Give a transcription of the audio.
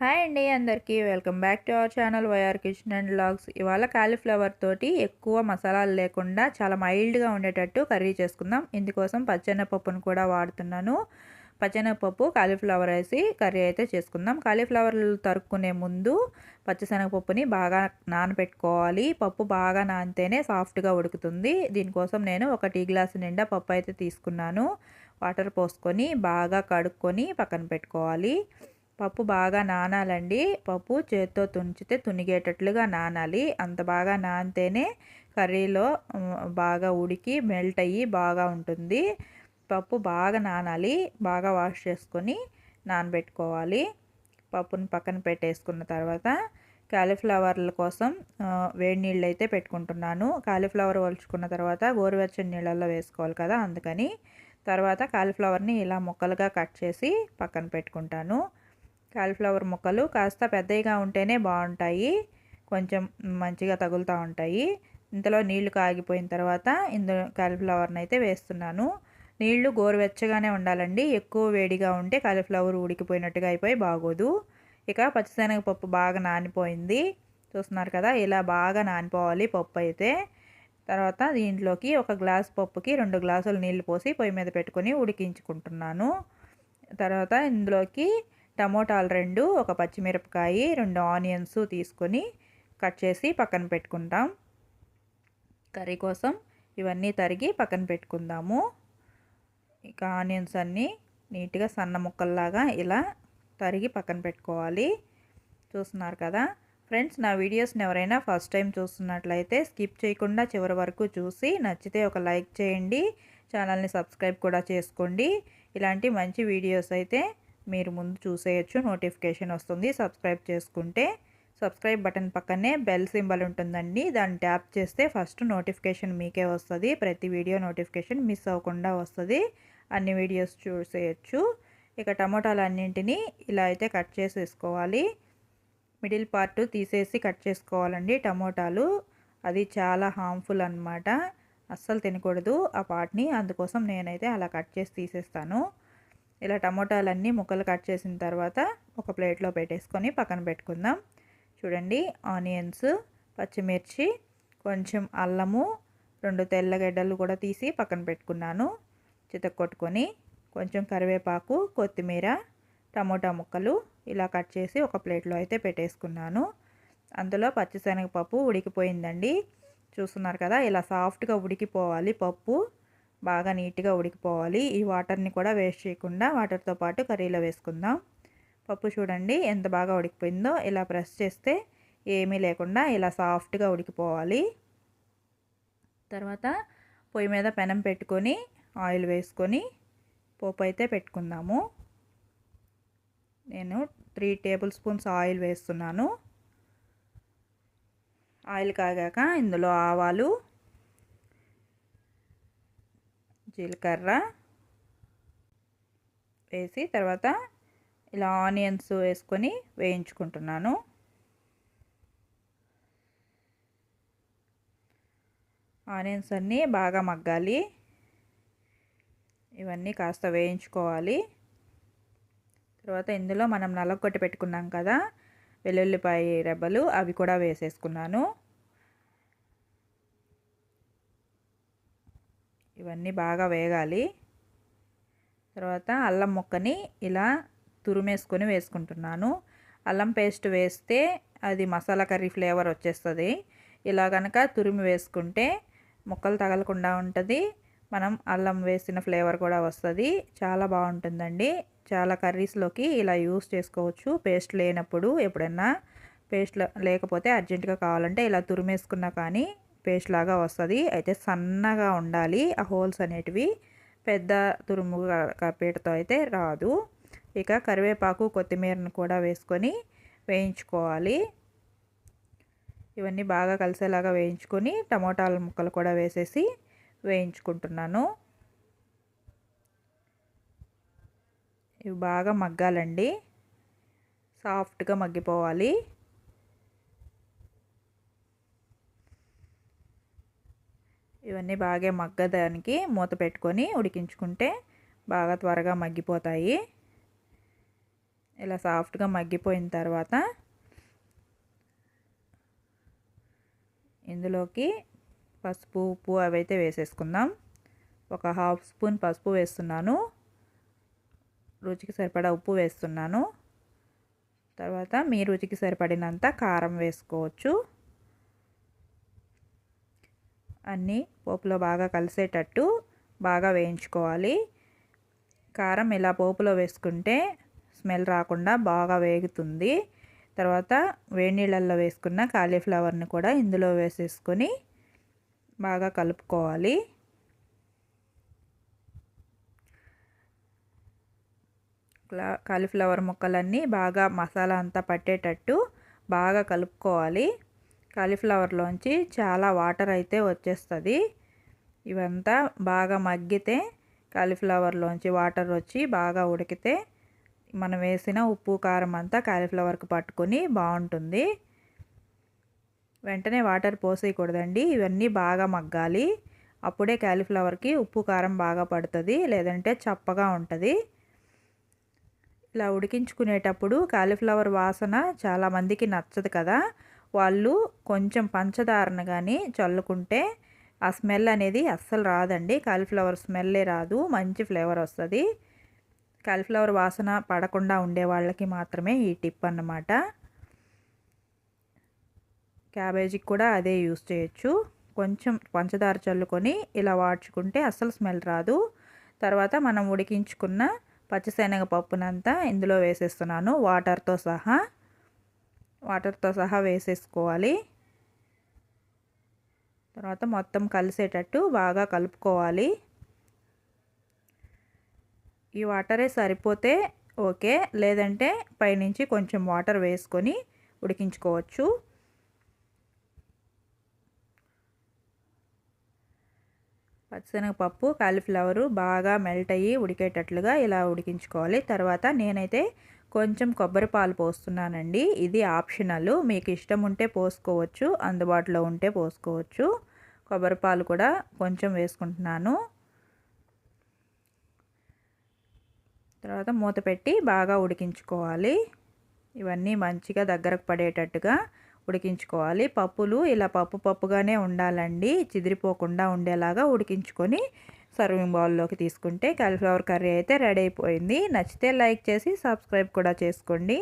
Hi అండి అందరికీ. Welcome back to our channel YR kitchen and logs. ఇవాళ cauliflower తోటి ఎక్కువ మసాలాలు లేకుండా చాలా మైల్డ్గా ఉండేటట్టు కర్రీ చేసుకుందాం. ఇందుకోసం పచ్చెనపప్పును కూడా వాడుతున్నాను. పచ్చెనగపప్పు కాలీఫ్లవర్ వేసి కర్రీ అయితే చేసుకుందాం. కాలీఫ్లవర్లు తరుక్కునే ముందు పచ్చిశనగపప్పుని బాగా నానబెట్టుకోవాలి పప్పు బాగా నానితేనే సాఫ్ట్గా ఉడుకుతుంది. దీనికోసం నేను ఒక టీ గ్లాస్ నిండా పప్పు అయితే తీసుకున్నాను. వాటర్ పోసుకొని బాగా కడుక్కొని పక్కన పెట్టుకోవాలి. పప్పు బాగా నానాలండి. పప్పు చేత్తో తుంచితే తునిగేటట్లుగా నానాలి. అంత బాగా నానితేనే కర్రీలో బాగా ఉడికి మెల్ట్ అయ్యి బాగా ఉంటుంది. పప్పు బాగా నానాలి. బాగా వాష్ చేసుకొని నానబెట్టుకోవాలి. పప్పుని పక్కన పెట్టేసుకున్న తర్వాత కాలీఫ్లవర్ల కోసం వేడి నీళ్ళు అయితే పెట్టుకుంటున్నాను. కాలీఫ్లవర్ వలుచుకున్న తర్వాత గోరువెచ్చని నీళ్ళల్లో వేసుకోవాలి కదా అందుకని. తర్వాత కాలీఫ్లవర్ని ఇలా ముక్కలుగా కట్ చేసి పక్కన పెట్టుకుంటాను. కాలీఫ్లవర్ ముక్కలు కాస్త పెద్దవిగా ఉంటేనే బాగుంటాయి. కొంచెం మంచిగా తగులుతూ ఉంటాయి. ఇంతలో నీళ్ళు కాగిపోయిన తర్వాత ఇందులో కాలీఫ్లవర్ని అయితే వేస్తున్నాను. నీళ్ళు గోరువెచ్చగానే ఉండాలండి. ఎక్కువ వేడిగా ఉంటే కాలీఫ్లవర్ ఉడికిపోయినట్టుగా అయిపోయి బాగోదు. ఇక పచ్చిశనగపప్పు బాగా నానిపోయింది. చూస్తున్నారు కదా ఇలా బాగా నానిపోవాలి పప్పు అయితే. తర్వాత దీంట్లోకి ఒక గ్లాస్ పప్పుకి రెండు గ్లాసులు నీళ్ళు పోసి పొయ్యి మీద పెట్టుకొని ఉడికించుకుంటున్నాను. తర్వాత ఇందులోకి టమోటాలు రెండు ఒక పచ్చిమిరపకాయ రెండు ఆనియన్స్ తీసుకొని కట్ చేసి పక్కన పెట్టుకుంటాం. కర్రీ కోసం ఇవన్నీ తరిగి పక్కన పెట్టుకుందాము. ఇక ఆనియన్స్ అన్నీ నీట్గా సన్న ముక్కల్లాగా ఇలా తరిగి పక్కన పెట్టుకోవాలి. చూస్తున్నారు కదా? ఫ్రెండ్స్ నా వీడియోస్ని ఎవరైనా ఫస్ట్ టైం చూస్తున్నట్లయితే స్కిప్ చేయకుండా చివరి వరకు చూసి నచ్చితే ఒక లైక్ చేయండి. ఛానల్ని సబ్స్క్రైబ్ కూడా చేసుకోండి. ఇలాంటి మంచి వీడియోస్ అయితే మీరు ముందు చూసేయచ్చు నోటిఫికేషన్ వస్తుంది. సబ్స్క్రైబ్ చేసుకుంటే సబ్స్క్రైబ్ బటన్ పక్కనే బెల్ సింబల్ ఉంటుందండి. దాన్ని ట్యాప్ చేస్తే ఫస్ట్ నోటిఫికేషన్ మీకే వస్తుంది. ప్రతి వీడియో నోటిఫికేషన్ మిస్ అవ్వకుండా వస్తుంది. అన్ని వీడియోస్ చూసేయచ్చు. ఇక టమోటాలు అన్నింటినీ ఇలా అయితే కట్ చేసేసుకోవాలి. మిడిల్ పార్ట్ తీసేసి కట్ చేసుకోవాలండి టమోటాలు. అది చాలా హార్మ్ఫుల్ అనమాట అస్సలు తినకూడదు ఆ పార్ట్ని. అందుకోసం నేనైతే అలా కట్ చేసి తీసేస్తాను. ఇలా టమోటాలన్నీ ముక్కలు కట్ చేసిన తర్వాత ఒక ప్లేట్లో పెట్టేసుకొని పక్కన పెట్టుకుందాం. చూడండి ఆనియన్స్ పచ్చిమిర్చి కొంచెం అల్లము రెండు తెల్లగడ్డలు కూడా తీసి పక్కన పెట్టుకున్నాను. చితక్కొట్టుకొని కొంచెం కరివేపాకు కొత్తిమీర టమోటా ముక్కలు ఇలా కట్ చేసి ఒక ప్లేట్లో అయితే పెట్టేసుకున్నాను. అందులో పచ్చిశనగపప్పు ఉడికిపోయిందండి. చూస్తున్నారు కదా ఇలా సాఫ్ట్గా ఉడికిపోవాలి పప్పు. బాగా నీట్గా ఉడికిపోవాలి. ఈ వాటర్ని కూడా వేస్ట్ చేయకుండా వాటర్తో పాటు కర్రీలో వేసుకుందాం. పప్పు చూడండి ఎంత బాగా ఉడికిపోయిందో. ఇలా ప్రెస్ చేస్తే ఏమీ లేకుండా ఇలా సాఫ్ట్గా ఉడికిపోవాలి. తర్వాత పొయ్యి మీద పెనం పెట్టుకొని ఆయిల్ వేసుకొని పోపు అయితే పెట్టుకుందాము. నేను త్రీ టేబుల్ స్పూన్స్ ఆయిల్ వేస్తున్నాను. ఆయిల్ కాగాక ఇందులో ఆవాలు జీలకర్ర వేసి తర్వాత ఇలా ఆనియన్స్ వేసుకొని వేయించుకుంటున్నాను. ఆనియన్స్ అన్నీ బాగా మగ్గాలి. ఇవన్నీ కాస్త వేయించుకోవాలి. తర్వాత ఇందులో మనం నలగొట్టి పెట్టుకున్నాం కదా వెల్లుల్లిపాయ రెబ్బలు అవి కూడా వేసేసుకున్నాను. ఇవన్నీ బాగా వేగాలి. తర్వాత అల్లం ముక్కని ఇలా తురిమేసుకొని వేసుకుంటున్నాను. అల్లం పేస్ట్ వేస్తే అది మసాలా కర్రీ ఫ్లేవర్ వచ్చేస్తుంది. ఇలా కనుక తురిమి వేసుకుంటే ముక్కలు తగలకుండా ఉంటుంది. మనం అల్లం వేసిన ఫ్లేవర్ కూడా వస్తుంది. చాలా బాగుంటుందండి. చాలా కర్రీస్లోకి ఇలా యూస్ చేసుకోవచ్చు. పేస్ట్ లేనప్పుడు ఎప్పుడన్నా పేస్ట్ లేకపోతే అర్జెంటుగా కావాలంటే ఇలా తురిమేసుకున్నా కానీ పేస్ట్ లాగా వస్తుంది. అయితే సన్నగా ఉండాలి. ఆ హోల్స్ అనేటివి పెద్ద తురుము పీటతో అయితే రాదు. ఇక కరివేపాకు కొత్తిమీరను కూడా వేసుకొని వేయించుకోవాలి. ఇవన్నీ బాగా కలిసేలాగా వేయించుకొని టమోటాల ముక్కలు కూడా వేసేసి వేయించుకుంటున్నాను. ఇవి బాగా మగ్గాలండి. సాఫ్ట్గా మగ్గిపోవాలి. ఇవన్నీ బాగా మగ్గదానికి మూత పెట్టుకొని ఉడికించుకుంటే బాగా త్వరగా మగ్గిపోతాయి. ఇలా సాఫ్ట్గా మగ్గిపోయిన తర్వాత ఇందులోకి పసుపు ఉప్పు అవైతే వేసేసుకుందాం. ఒక హాఫ్ స్పూన్ పసుపు వేస్తున్నాను. రుచికి సరిపడా ఉప్పు వేస్తున్నాను. తర్వాత మీ రుచికి సరిపడినంత కారం వేసుకోవచ్చు. అన్నీ పోపులో బాగా కలిసేటట్టు బాగా వేయించుకోవాలి. కారం ఇలా పోపులో వేసుకుంటే స్మెల్ రాకుండా బాగా వేగుతుంది. తర్వాత వేడినీళ్ళల్లో వేసుకున్న కాలీఫ్లవర్ని కూడా ఇందులో వేసేసుకొని బాగా కలుపుకోవాలి. కాలీఫ్లవర్ ముక్కలన్నీ బాగా మసాలా అంతా పట్టేటట్టు బాగా కలుపుకోవాలి. కాలీఫ్లవర్లోంచి చాలా వాటర్ అయితే వచ్చేస్తుంది. ఇవంతా బాగా మగ్గితే కాలీఫ్లవర్లోంచి వాటర్ వచ్చి బాగా ఉడికితే మనం వేసిన ఉప్పు కారం అంతా కాలీఫ్లవర్కి పట్టుకొని బాగుంటుంది. వెంటనే వాటర్ పోసేయకూడదండి. ఇవన్నీ బాగా మగ్గాలి. అప్పుడే కాలీఫ్లవర్కి ఉప్పు కారం బాగా పడుతుంది లేదంటే చప్పగా ఉంటుంది. ఇలా ఉడికించుకునేటప్పుడు కాలీఫ్లవర్ వాసన చాలామందికి నచ్చదు కదా. వాళ్ళు కొంచెం పంచదారను కానీ చల్లుకుంటే ఆ స్మెల్ అనేది అస్సలు రాదండి. కాలీఫ్లవర్ స్మెల్లే రాదు. మంచి ఫ్లేవర్ వస్తుంది. కాలీఫ్లవర్ వాసన పడకుండా ఉండే వాళ్ళకి మాత్రమే ఈ టిప్ అన్నమాట. క్యాబేజీకి కూడా అదే యూస్ చేయొచ్చు. కొంచెం పంచదార చల్లుకొని ఇలా వాడ్చుకుంటే అస్సలు స్మెల్ రాదు. తర్వాత మనం ఉడికించుకున్న పచ్చిశనగపప్పునంతా ఇందులో వేసేస్తున్నాను. వాటర్తో సహా. వాటర్తో సహా వేసేసుకోవాలి. తర్వాత మొత్తం కలిసేటట్టు బాగా కలుపుకోవాలి. ఈ వాటరే సరిపోతే ఓకే. లేదంటే పైనుంచి కొంచెం వాటర్ వేసుకొని ఉడికించుకోవచ్చు. పచ్చిశనగపప్పు కాలీఫ్లవరు బాగా మెల్ట్ అయ్యి ఉడికేటట్లుగా ఇలా ఉడికించుకోవాలి. తర్వాత నేనైతే కొంచెం కొబ్బరి పాలు పోస్తున్నానండి. ఇది ఆప్షనల్. మీకు ఇష్టం ఉంటే పోసుకోవచ్చు అందుబాటులో ఉంటే పోసుకోవచ్చు. కొబ్బరి పాలు కూడా కొంచెం వేసుకుంటున్నాను. తర్వాత మూత పెట్టి బాగా ఉడికించుకోవాలి. ఇవన్నీ మంచిగా దగ్గరకు పడేటట్టుగా ఉడికించుకోవాలి. పప్పులు ఇలా పప్పు పప్పుగానే ఉండాలండి. చిదిరిపోకుండా ఉండేలాగా ఉడికించుకొని సర్వింగ్ బౌల్లోకి తీసుకుంటే కాలీఫ్లవర్ కర్రీ అయితే రెడీ అయిపోయింది. నచ్చితే లైక్ చేసి సబ్స్క్రైబ్ కూడా చేసుకోండి.